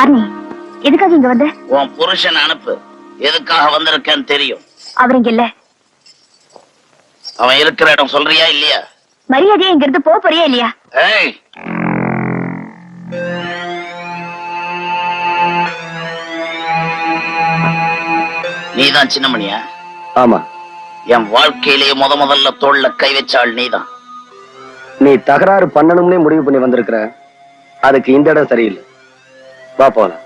யார் நீ? எதுக்காக இங்க வந்த? உன் புருஷன் அனுப்பு. எதுக்காக வந்திருக்கேன்னு தெரியும். அவர் இங்க இல்ல. அவன் இருக்கிற இடம் சொல்றியா இல்லையா? மரியாதையா இங்க இருந்து போக போறியா இல்லையா? ஏய்! நீதான் சின்னமணியா? ஆமா. என் வாழ்க்கையிலேயே முத முதல்ல தோல்ல கை வச்சாள் நீதான். நீ தகராறு பண்ணணும்னே முடிவு பண்ணி வந்திருக்கிற. அதுக்கு இந்த இடம் சரியில்லை. வா போலாம்.